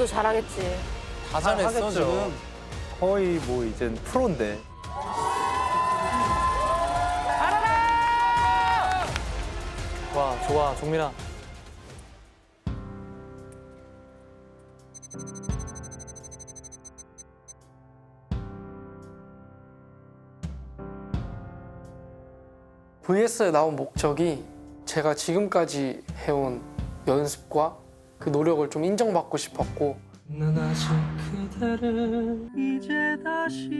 연기도 잘하겠지. 다 잘했어 저. 거의 뭐 이젠 프로인데. 와 좋아 종민아. VS에 나온 목적이 제가 지금까지 해온 연습과 그 노력을 좀 인정받고 싶었고 난 아직 그대를 이제 다시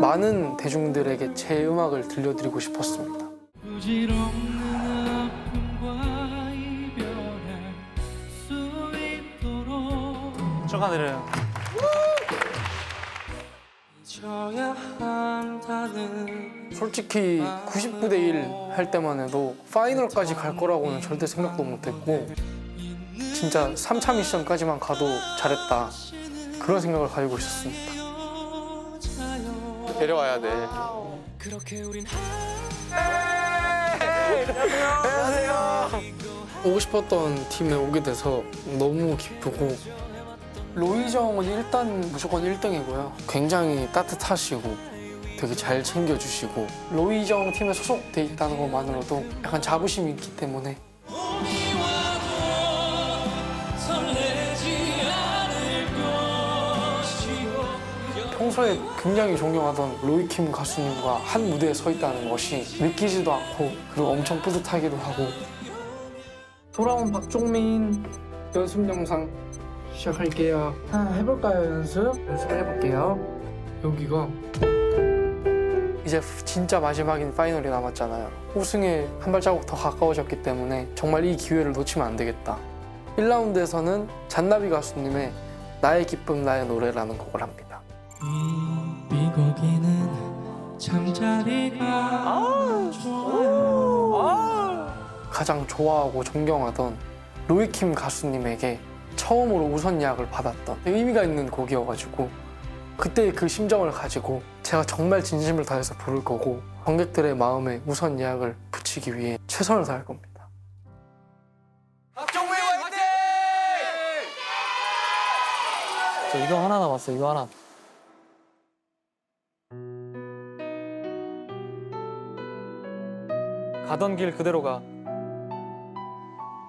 많은 대중들에게 제 음악을 들려드리고 싶었습니다. 부질없는 아픔과 이별할 수 있도록 축하드려요. 솔직히 99대 1 할 때만 해도 파이널까지 갈 거라고는 절대 생각도 못 했고 진짜 3차 미션까지만 가도 잘했다 그런 생각을 가지고 있었습니다. 데려와야 돼. 우린 오고 싶었던 팀에 오게 돼서 너무 기쁘고 로이정은 일단 무조건 1등이고요. 굉장히 따뜻하시고 되게 잘 챙겨주시고 로이정 팀에 소속돼 있다는 것만으로도 약간 자부심이 있기 때문에. 평소에 굉장히 존경하던 로이킴 가수님과 한 무대에 서 있다는 것이 믿기지도 않고 그리고 엄청 뿌듯하기도 하고. 돌아온 박종민 연습 영상 시작할게요. 하나 해볼까요 연습? 연습을 해볼게요. 여기가 이제 진짜 마지막인 파이널이 남았잖아요. 우승에 한 발자국 더 가까워졌기 때문에 정말 이 기회를 놓치면 안 되겠다. 1라운드에서는 잔나비 가수님의 나의 기쁨 나의 노래라는 곡을 합니다. 이, 이 거기는 잠자리가 좋아요. 가장 좋아하고 존경하던 로이킴 가수님에게 처음으로 우선 예약을 받았던 의미가 있는 곡이어가지고 그때의 그 심정을 가지고 제가 정말 진심을 다해서 부를 거고 관객들의 마음에 우선 예약을 붙이기 위해 최선을 다할 겁니다. 저 이거 하나 남았어 이거 하나. 가던 길 그대로 가.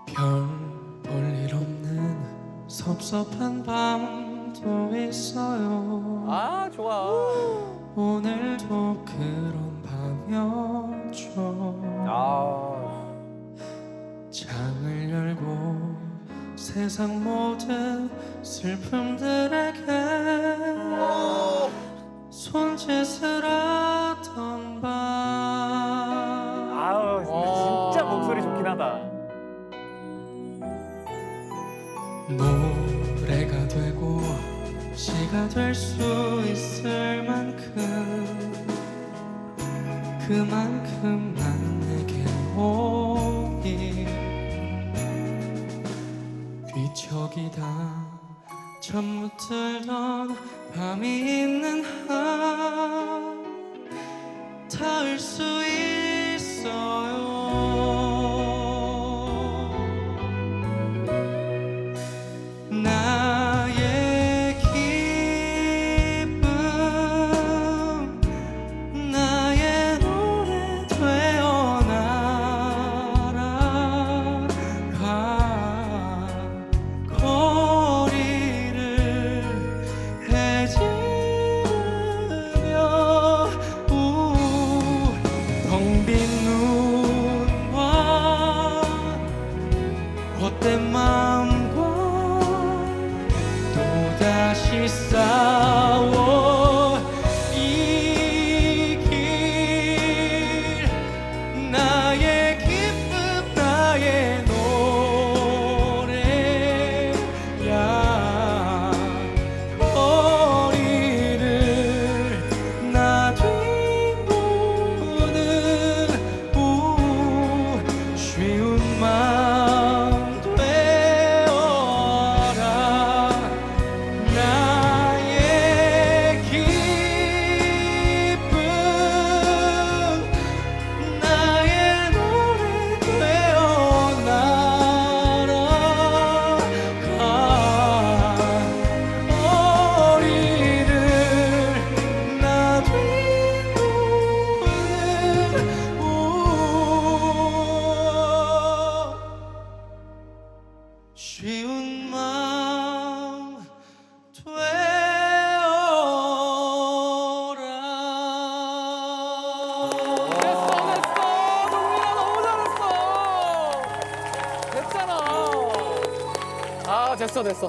별 볼 일 없는 섭섭한 밤 도 있어요 아 좋아. 오늘도 그런 밤이었죠 아. 창을 열고 세상 모든 슬픔들에게 손짓을 하던 밤 아우 진짜 목소리 좋긴 하다. 노래가 되고 시가 될 수 있을 만큼 그만큼만 내게 오기 뒤척이다 잠못 들던 밤이 있는 한 닿을 수 temas. 됐어 됐어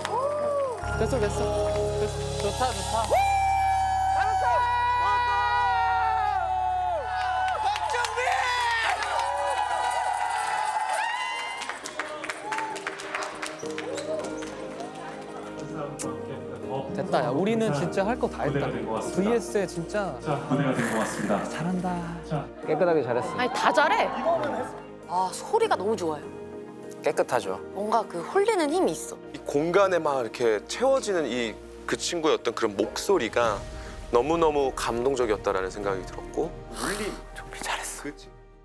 됐어 됐어 됐어 좋다 좋다 됐다 야 우리는 진짜 할 거 다 했다 VS에 진짜 자, 무대가 된 것 같습니다. 잘한다 깨끗하게 잘했어. 아니 다 잘해. 아 소리가 너무 좋아요. 깨끗하죠. 뭔가 그 홀리는 힘이 있어. 이 공간에 막 이렇게 채워지는 이 그 친구의 어떤 그런 목소리가 너무너무 감동적이었다라는 생각이 들었고 물리 정말 잘했어. 그치?